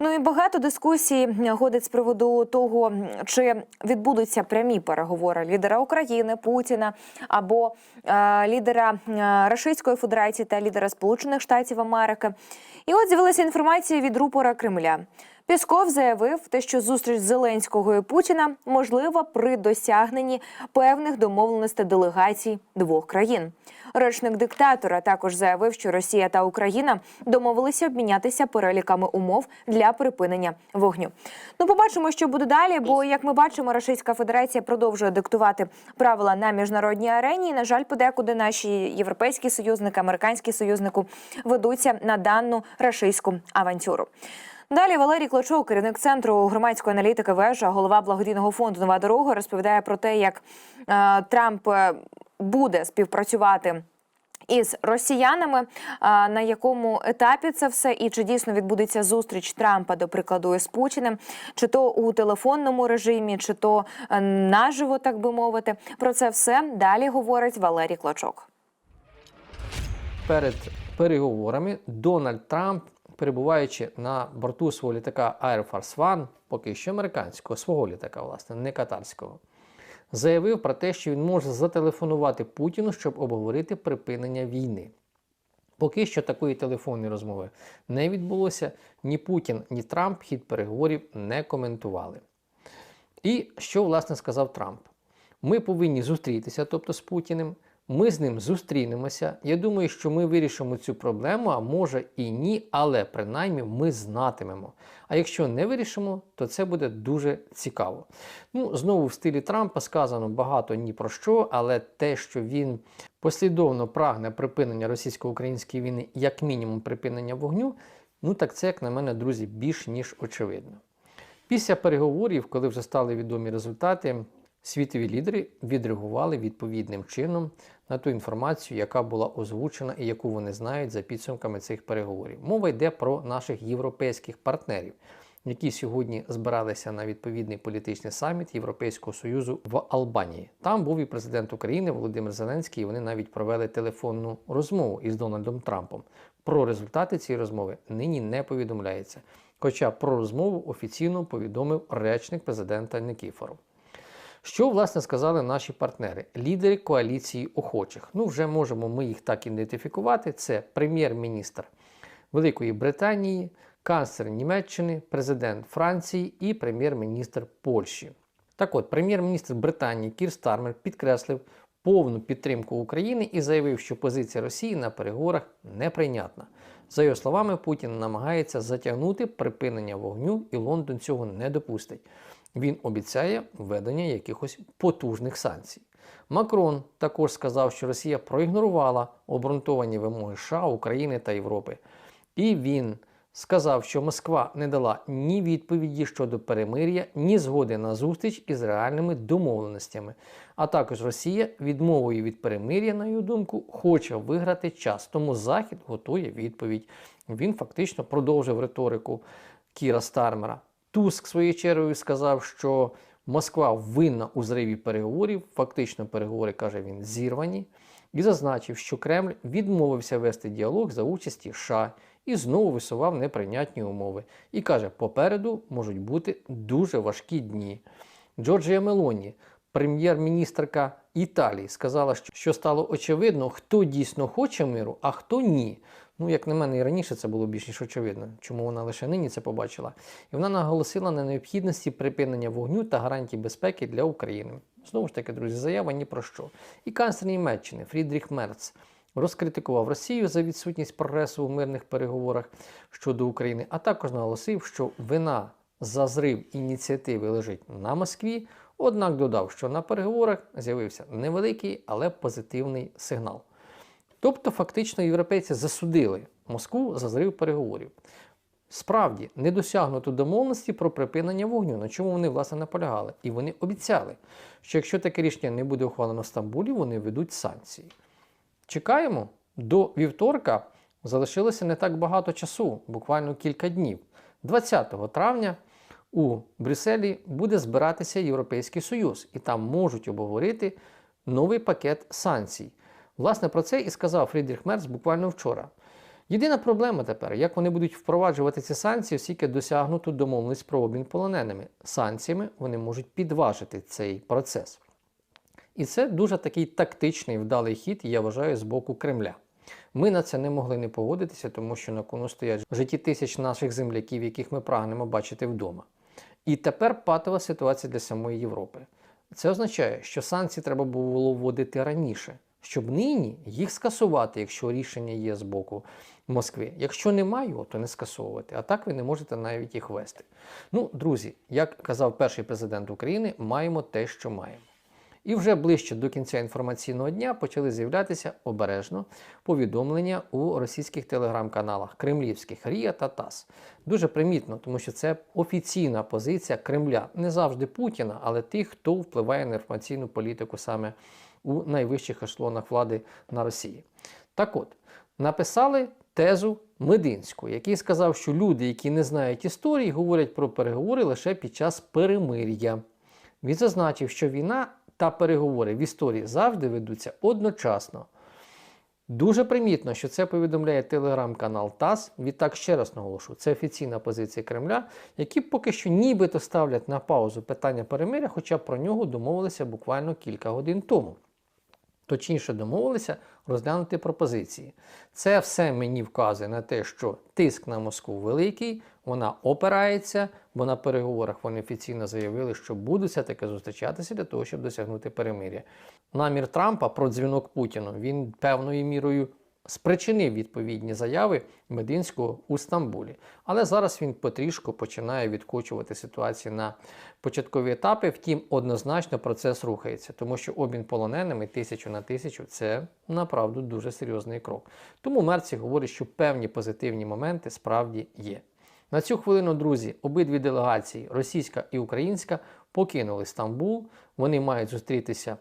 Ну і багато дискусій ходить з приводу того, чи відбудуться прямі переговори лідера України Путіна або е, лідера е, Російської Федерації та лідера Сполучених Штатів Америки. І от з'явилася інформація від рупора Кремля. Пісков заявив, те, що зустріч Зеленського і Путіна можлива при досягненні певних домовленостей делегацій двох країн. Речник диктатора також заявив, що Росія та Україна домовилися обмінятися переліками умов для припинення вогню. Ну, побачимо, що буде далі. Бо, як ми бачимо, Російська Федерація продовжує диктувати правила на міжнародній арені. І, на жаль, подекуди наші європейські союзники, американські союзники ведуться на дану рашистську авантюру. Далі Валерій Клочов, керівник центру громадської аналітики вежа, голова благодійного фонду Нова дорога, розповідає про те, як е, Трамп е, буде співпрацювати. Із росіянами на якому етапі це все, і чи дійсно відбудеться зустріч Трампа, до прикладу, із Путіним, чи то у телефонному режимі, чи то е, наживо, так би мовити. Про це все далі говорить Валерій Клочок. перед переговорами Дональд Трамп, перебуваючи на борту свого літака Air Force One, поки що американського, свого літака, власне, не катарського, заявив про те, що він може зателефонувати Путіну, щоб обговорити припинення війни. Поки що такої телефонної розмови не відбулося. Ні Путін, ні Трамп хід переговорів не коментували. І що власне сказав Трамп? Ми повинні зустрітися, тобто з Путіним. Ми з ним зустрінемося. Я думаю, що ми вирішимо цю проблему, а може і ні, але принаймні ми знатимемо. А якщо не вирішимо, то це буде дуже цікаво. Ну, знову в стилі Трампа сказано багато ні про що, але те, що він послідовно прагне припинення російсько-української війни, як мінімум припинення вогню, ну так це, як на мене, друзі, більш ніж очевидно. Після переговорів, коли вже стали відомі результати, світові лідери відреагували відповідним чином на ту інформацію, яка була озвучена і яку вони знають за підсумками цих переговорів. Мова йде про наших європейських партнерів, які сьогодні збиралися на відповідний політичний саміт Європейського союзу в Албанії. Там був і президент України Володимир Зеленський. і Вони навіть провели телефонну розмову із Дональдом Трампом. Про результати цієї розмови нині не повідомляється. Хоча про розмову офіційно повідомив речник президента Никіфоров. Що, власне, сказали наші партнери, лідери коаліції охочих? Ну, вже можемо ми їх так ідентифікувати. Це прем'єр-міністр Великої Британії, канцлер Німеччини, президент Франції і прем'єр-міністр Польщі. Так от, прем'єр-міністр Британії Кір Стармер підкреслив повну підтримку України і заявив, що позиція Росії на переговорах неприйнятна. За його словами, Путін намагається затягнути припинення вогню, і Лондон цього не допустить. Він обіцяє введення якихось потужних санкцій. Макрон також сказав, що Росія проігнорувала обґрунтовані вимоги США, України та Європи. І він сказав, що Москва не дала ні відповіді щодо перемир'я, ні згоди на зустріч із реальними домовленостями. А також Росія відмовою від перемир'я, на його думку, хоче виграти час. Тому Захід готує відповідь. Він фактично продовжив риторику Кіра Стармера. Туск своєю чергою сказав, що Москва винна у зриві переговорів. Фактично, переговори каже він зірвані, і зазначив, що Кремль відмовився вести діалог за участі США і знову висував неприйнятні умови. І каже, попереду можуть бути дуже важкі дні. Джорджія Мелоні, прем'єр-міністрка Італії, сказала, що стало очевидно, хто дійсно хоче миру, а хто ні. Ну, як на мене, і раніше це було більш ніж очевидно, чому вона лише нині це побачила. І вона наголосила на необхідності припинення вогню та гарантій безпеки для України. Знову ж таки, друзі, заява ні про що. І канцлер Німеччини Фрідріх Мерц розкритикував Росію за відсутність прогресу у мирних переговорах щодо України, а також наголосив, що вина за зрив ініціативи лежить на Москві. Однак додав, що на переговорах з'явився невеликий, але позитивний сигнал. Тобто, фактично, європейці засудили Москву за зрив переговорів. Справді, не досягнуто домовленості про припинення вогню, на чому вони власне наполягали. І вони обіцяли, що якщо таке рішення не буде ухвалено в Стамбулі, вони ведуть санкції. Чекаємо, до вівторка залишилося не так багато часу, буквально кілька днів. 20 травня у Брюсселі буде збиратися Європейський Союз, і там можуть обговорити новий пакет санкцій. Власне, про це і сказав Фрідріх Мерц буквально вчора. Єдина проблема тепер, як вони будуть впроваджувати ці санкції, оскільки досягнуту домовленість про обмін полоненими. Санкціями вони можуть підважити цей процес. І це дуже такий тактичний вдалий хід, я вважаю, з боку Кремля. Ми на це не могли не погодитися, тому що на кону стоять житті тисяч наших земляків, яких ми прагнемо бачити вдома. І тепер патова ситуація для самої Європи. Це означає, що санкції треба було вводити раніше, щоб нині їх скасувати, якщо рішення є з боку Москви. Якщо немає, його, то не скасовувати. А так ви не можете навіть їх ввести. Ну, друзі, як казав перший президент України, маємо те, що маємо. І вже ближче до кінця інформаційного дня почали з'являтися обережно повідомлення у російських телеграм-каналах кремлівських Рія та ТАСС. Дуже примітно, тому що це офіційна позиція Кремля, не завжди Путіна, але тих, хто впливає на інформаційну політику саме у найвищих ешелонах влади на Росії. Так от, написали тезу Мединську, який сказав, що люди, які не знають історії, говорять про переговори лише під час перемир'я. Він зазначив, що війна та переговори в історії завжди ведуться одночасно. Дуже примітно, що це повідомляє телеграм-канал ТАСС. Відтак ще раз наголошу, це офіційна позиція Кремля, які поки що нібито ставлять на паузу питання перемиря, хоча про нього домовилися буквально кілька годин тому. Точніше домовилися розглянути пропозиції. Це все мені вказує на те, що тиск на Москву великий, вона опирається, бо на переговорах вони офіційно заявили, що будуть все-таки зустрічатися для того, щоб досягнути перемир'я. Намір Трампа про дзвінок Путіну він певною мірою спричинив відповідні заяви Мединського у Стамбулі. Але зараз він потрішку починає відкочувати ситуацію на початкові етапи. Втім, однозначно процес рухається, тому що обмін полоненими тисячу на тисячу це направду дуже серйозний крок. Тому Мерці говорить, що певні позитивні моменти справді є. На цю хвилину, друзі, обидві делегації, російська і українська, покинули Стамбул. Вони мають зустрітися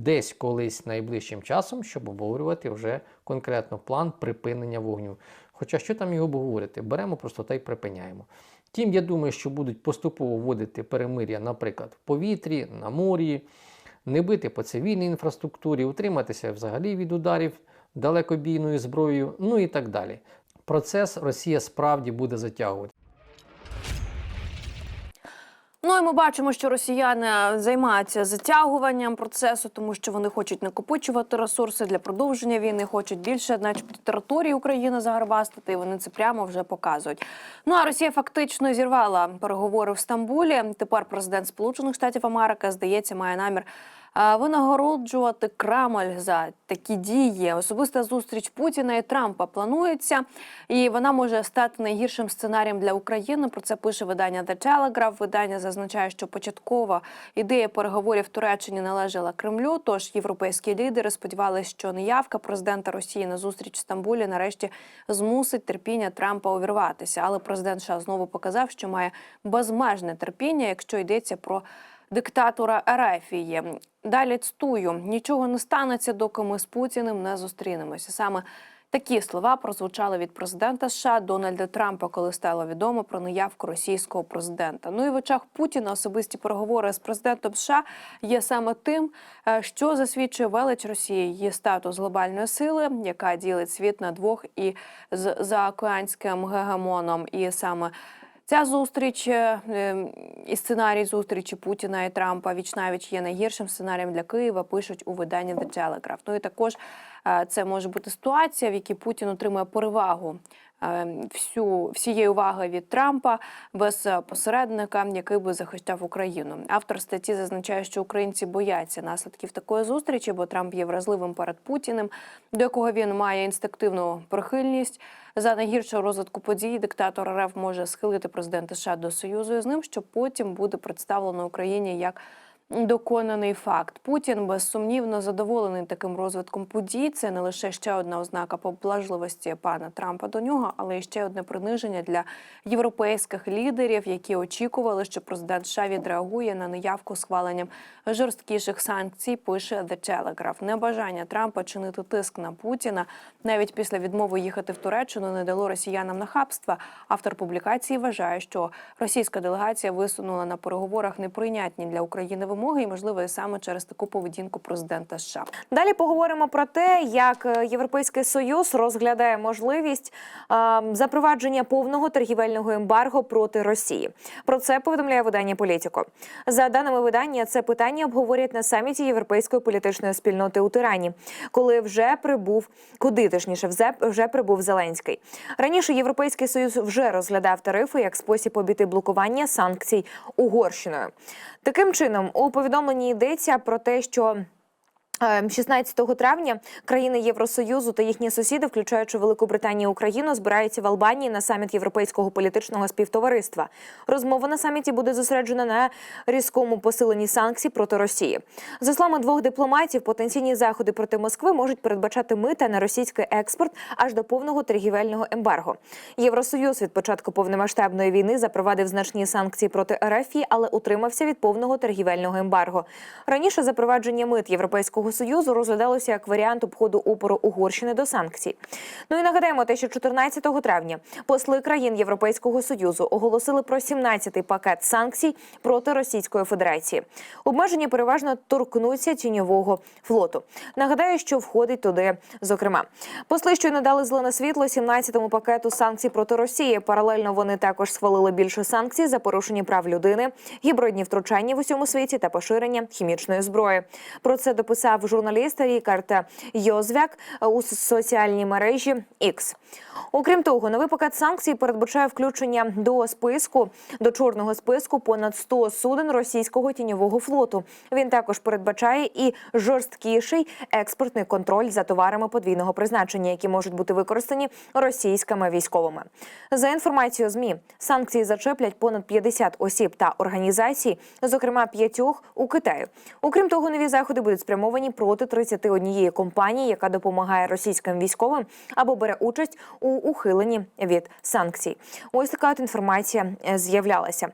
десь колись найближчим часом, щоб обговорювати вже конкретно план припинення вогню. Хоча що там його обговорити? Беремо просто та й припиняємо. Втім, я думаю, що будуть поступово вводити перемир'я, наприклад, в повітрі, на морі, не бити по цивільній інфраструктурі, утриматися взагалі від ударів далекобійною зброєю, ну і так далі. Процес Росія справді буде затягувати. Ну і ми бачимо, що росіяни займаються затягуванням процесу, тому що вони хочуть накопичувати ресурси для продовження війни, хочуть більше, начебто, території України загарбастити, і вони це прямо вже показують. Ну а Росія фактично зірвала переговори в Стамбулі. Тепер президент Сполучених Штатів Америки здається має намір. Винагороджувати Кремль за такі дії. Особиста зустріч Путіна і Трампа планується, і вона може стати найгіршим сценарієм для України. Про це пише видання The Telegraph. Видання зазначає, що початкова ідея переговорів Туреччині належала Кремлю. Тож європейські лідери сподівалися, що неявка президента Росії на зустріч в Стамбулі нарешті змусить терпіння Трампа увірватися. Але президент США знову показав, що має безмежне терпіння, якщо йдеться про диктатора Ерефії. Далі цитую: нічого не станеться, доки ми з Путіним не зустрінемося. Саме такі слова прозвучали від президента США Дональда Трампа, коли стало відомо про наявку російського президента. Ну і в очах Путіна особисті переговори з президентом США є саме тим, е, що засвідчує велич Росії, її статус глобальної сили, яка ділить світ на двох і з заокеанським гегемоном, і саме. Ця зустріч е, е, і сценарій зустрічі Путіна і Трампа вічнавіч є найгіршим сценарієм для Києва. Пишуть у виданні The Telegraph. Ну і також е, це може бути ситуація, в якій Путін отримує перевагу всю всієї уваги від Трампа без е, посередника, який би захищав Україну. Автор статті зазначає, що українці бояться наслідків такої зустрічі, бо Трамп є вразливим перед Путіним, до якого він має інстинктивну прихильність. За найгіршого розвитку подій диктатор РФ може схилити президента США до союзу з ним, що потім буде представлено Україні як доконаний факт. Путін безсумнівно задоволений таким розвитком подій. Це не лише ще одна ознака поблажливості пана Трампа до нього, але й ще одне приниження для європейських лідерів, які очікували, що президент США відреагує на неявку схваленням жорсткіших санкцій. Пише The Telegraph. Небажання Трампа чинити тиск на Путіна навіть після відмови їхати в Туреччину не дало росіянам нахабства. Автор публікації вважає, що російська делегація висунула на переговорах неприйнятні для України вимоги. Перемоги, і можливо і саме через таку поведінку президента США. Далі поговоримо про те, як е, Європейський союз розглядає можливість е, запровадження повного торгівельного ембарго проти Росії. Про це повідомляє видання Політіко. За даними видання, це питання обговорять на саміті Європейської політичної спільноти у Тирані, коли вже прибув куди точніше вже прибув Зеленський. Раніше Європейський союз вже розглядав тарифи як спосіб обійти блокування санкцій Угорщиною. Таким чином, у повідомленні йдеться про те, що 16 травня країни Євросоюзу та їхні сусіди, включаючи Велику Британію і Україну, збираються в Албанії на саміт Європейського політичного співтовариства. Розмова на саміті буде зосереджена на різкому посиленні санкцій проти Росії. За словами двох дипломатів, потенційні заходи проти Москви можуть передбачати мита на російський експорт аж до повного торгівельного ембарго. Євросоюз від початку повномасштабної війни запровадив значні санкції проти РФ, але утримався від повного торгівельного ембарго. Раніше запровадження мит Європейського союзу розглядалося як варіант обходу опору Угорщини до санкцій. Ну і нагадаємо те, що 14 травня посли країн Європейського союзу оголосили про 17-й пакет санкцій проти Російської Федерації. Обмеження переважно торкнуться тіньового флоту. Нагадаю, що входить туди. Зокрема, посли щойно дали зелене світло 17-му пакету санкцій проти Росії. Паралельно вони також схвалили більше санкцій за порушення прав людини, гібридні втручання в усьому світі та поширення хімічної зброї. Про це дописав журналіст Рікард Йозвяк у соціальній мережі X. Окрім того, новий пакет санкцій передбачає включення до списку до чорного списку понад 100 суден російського тіньового флоту. Він також передбачає і жорсткіший експортний контроль за товарами подвійного призначення, які можуть бути використані російськими військовими. За інформацією змі санкції зачеплять понад 50 осіб та організацій, зокрема п'ятьох у Китаю. Окрім того, нові заходи будуть спрямовані проти 31 компанії, яка допомагає російським військовим або бере участь у ухиленні від санкцій. Ось така от інформація е, з'являлася.